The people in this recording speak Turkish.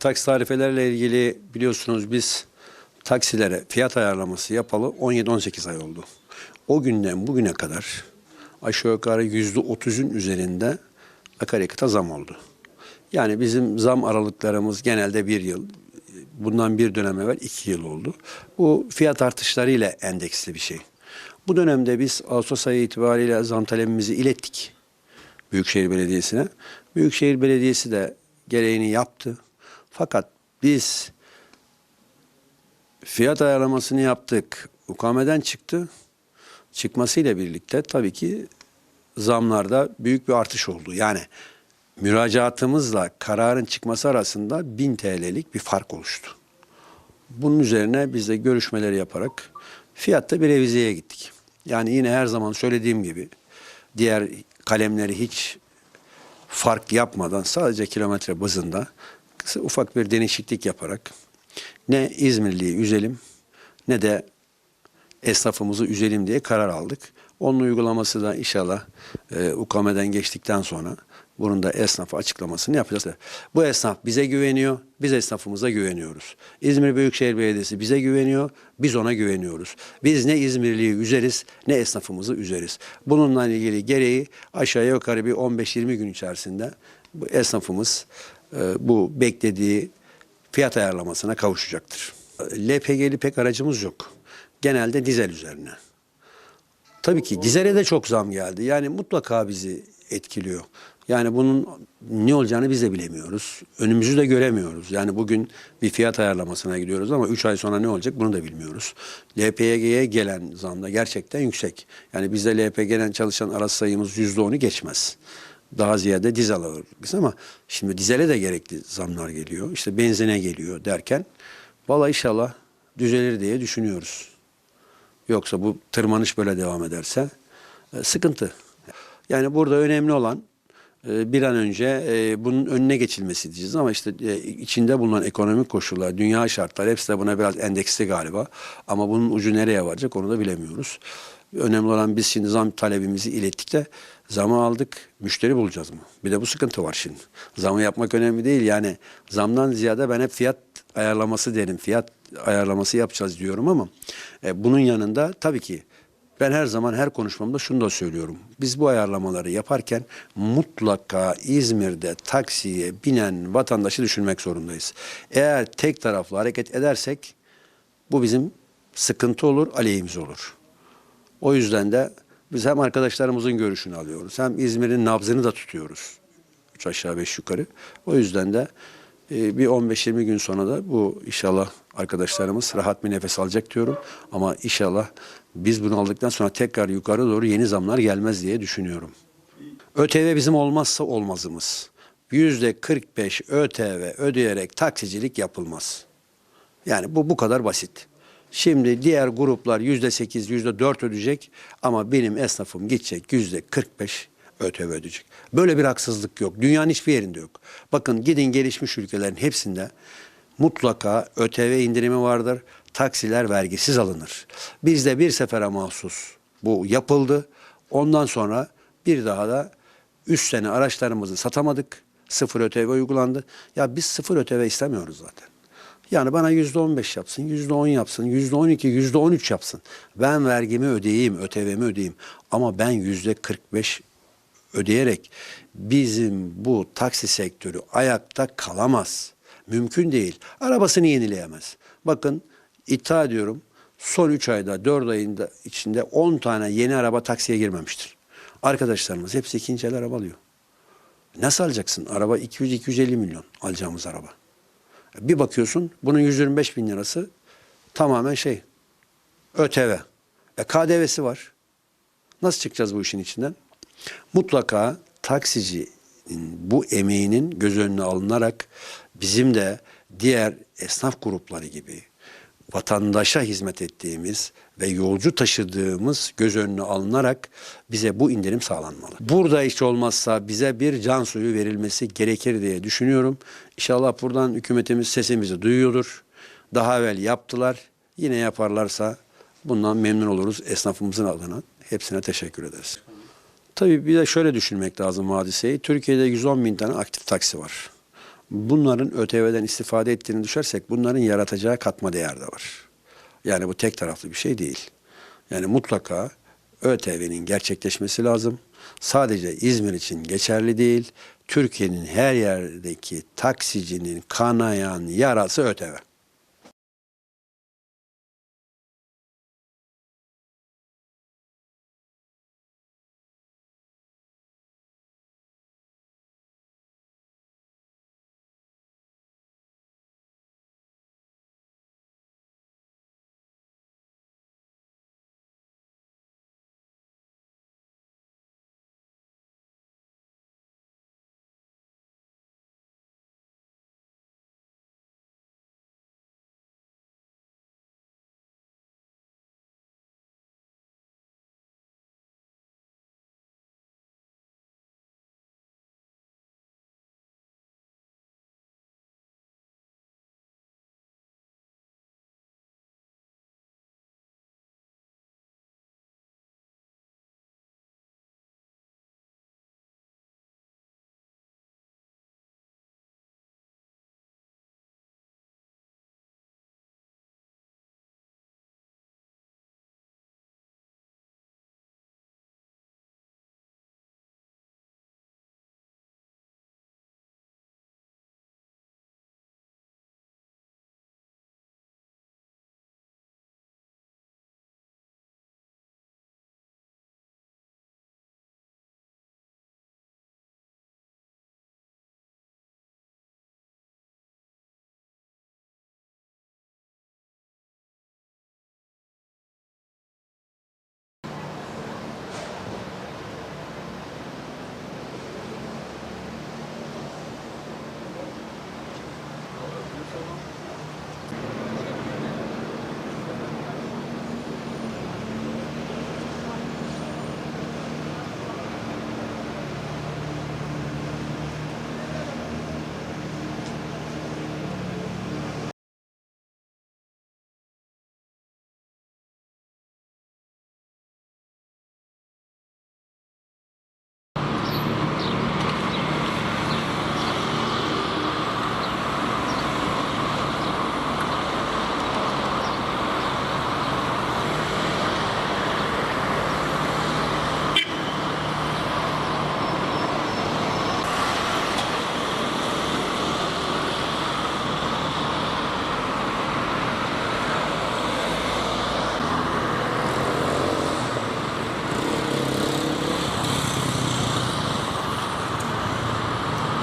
taksi tarifelerle ilgili biliyorsunuz biz taksilere fiyat ayarlaması yapalı 17-18 ay oldu. O günden bugüne kadar aşağı yukarı %30'un üzerinde akaryakıta zam oldu. Yani bizim zam aralıklarımız genelde bir yıl, bundan bir dönem evvel iki yıl oldu. Bu fiyat artışlarıyla endeksli bir şey. Bu dönemde biz Ağustos ayı itibariyle zam talebimizi ilettik Büyükşehir Belediyesi'ne. Büyükşehir Belediyesi de gereğini yaptı. Fakat biz fiyat ayarlamasını yaptık. Ukameden çıktı. Çıkmasıyla birlikte tabii ki zamlarda büyük bir artış oldu. Yani müracaatımızla kararın çıkması arasında 1000 TL'lik bir fark oluştu. Bunun üzerine biz de görüşmeleri yaparak fiyatta bir revizeye gittik. Yani yine her zaman söylediğim gibi diğer kalemleri hiç fark yapmadan sadece kilometre bazında ufak bir değişiklik yaparak ne İzmirli'yi üzelim ne de esnafımızı üzelim diye karar aldık. Onun uygulaması da inşallah e, UKM'den geçtikten sonra bunun da esnafa açıklamasını yapacağız. Bu esnaf bize güveniyor, biz esnafımıza güveniyoruz. İzmir Büyükşehir Belediyesi bize güveniyor, biz ona güveniyoruz. Biz ne İzmirliyi üzeriz ne esnafımızı üzeriz. Bununla ilgili gereği aşağı yukarı bir 15-20 gün içerisinde bu esnafımız bu beklediği fiyat ayarlamasına kavuşacaktır. LPG'li pek aracımız yok. Genelde dizel üzerine. Tabii ki dizele de çok zam geldi. Yani mutlaka bizi etkiliyor. Yani bunun ne olacağını biz de bilemiyoruz. Önümüzü de göremiyoruz. Yani bugün bir fiyat ayarlamasına gidiyoruz ama 3 ay sonra ne olacak bunu da bilmiyoruz. LPG'ye gelen zam da gerçekten yüksek. Yani bizde LPG'den çalışan araç sayımız %10'u geçmez. Daha ziyade dizel ağırlıklıyız ama şimdi dizele de gerekli zamlar geliyor. İşte benzine geliyor derken valla inşallah düzelir diye düşünüyoruz. Yoksa bu tırmanış böyle devam ederse e, sıkıntı. Yani burada önemli olan e, bir an önce e, bunun önüne geçilmesi diyeceğiz ama işte içinde bulunan ekonomik koşullar, dünya şartları hepsi de buna biraz endeksli galiba. Ama bunun ucu nereye varacak onu da bilemiyoruz. Önemli olan biz şimdi zam talebimizi ilettik de zamı aldık, müşteri bulacağız mı? Bir de bu sıkıntı var şimdi. Zamı yapmak önemli değil yani zamdan ziyade ben hep fiyat ayarlaması derim. Fiyat ayarlaması yapacağız diyorum ama e, bunun yanında tabii ki ben her zaman her konuşmamda şunu da söylüyorum. Biz bu ayarlamaları yaparken mutlaka İzmir'de taksiye binen vatandaşı düşünmek zorundayız. Eğer tek taraflı hareket edersek bu bizim sıkıntı olur, aleyhimize olur. O yüzden de biz hem arkadaşlarımızın görüşünü alıyoruz hem İzmir'in nabzını da tutuyoruz. Üç aşağı beş yukarı. O yüzden de e, bir 15-20 gün sonra da bu inşallah arkadaşlarımız rahat bir nefes alacak diyorum. Ama inşallah biz bunu aldıktan sonra tekrar yukarı doğru yeni zamlar gelmez diye düşünüyorum. ÖTV bizim olmazsa olmazımız. Yüzde 45 ÖTV ödeyerek taksicilik yapılmaz. Yani bu bu kadar basit. Şimdi diğer gruplar yüzde sekiz, yüzde dört ödeyecek ama benim esnafım gidecek yüzde 45 ÖTV ödeyecek. Böyle bir haksızlık yok. Dünyanın hiçbir yerinde yok. Bakın gidin gelişmiş ülkelerin hepsinde mutlaka ÖTV indirimi vardır. Taksiler vergisiz alınır. Bizde bir sefere mahsus bu yapıldı. Ondan sonra bir daha da üst sene araçlarımızı satamadık. Sıfır ÖTV uygulandı. Ya biz sıfır ÖTV istemiyoruz zaten. Yani bana yüzde on beş yapsın, yüzde on yapsın, yüzde on iki, yüzde on üç yapsın. Ben vergimi ödeyeyim, ÖTV'mi ödeyeyim. Ama ben yüzde kırk beş ödeyerek bizim bu taksi sektörü ayakta kalamaz. Mümkün değil. Arabasını yenileyemez. Bakın iddia ediyorum son 3 ayda 4 ayında içinde 10 tane yeni araba taksiye girmemiştir. Arkadaşlarımız hepsi ikinci el araba alıyor. Nasıl alacaksın? Araba 200-250 milyon alacağımız araba. Bir bakıyorsun bunun 125 bin lirası tamamen şey ÖTV. E KDV'si var. Nasıl çıkacağız bu işin içinden? Mutlaka taksici bu emeğinin göz önüne alınarak bizim de diğer esnaf grupları gibi vatandaşa hizmet ettiğimiz ve yolcu taşıdığımız göz önüne alınarak bize bu indirim sağlanmalı. Burada hiç olmazsa bize bir can suyu verilmesi gerekir diye düşünüyorum. İnşallah buradan hükümetimiz sesimizi duyuyordur. Daha evvel yaptılar. Yine yaparlarsa bundan memnun oluruz esnafımızın adına. Hepsine teşekkür ederiz. Tabii bir de şöyle düşünmek lazım hadiseyi. Türkiye'de 110 bin tane aktif taksi var. Bunların ÖTV'den istifade ettiğini düşersek bunların yaratacağı katma değer de var. Yani bu tek taraflı bir şey değil. Yani mutlaka ÖTV'nin gerçekleşmesi lazım. Sadece İzmir için geçerli değil. Türkiye'nin her yerdeki taksicinin kanayan yarası ÖTV.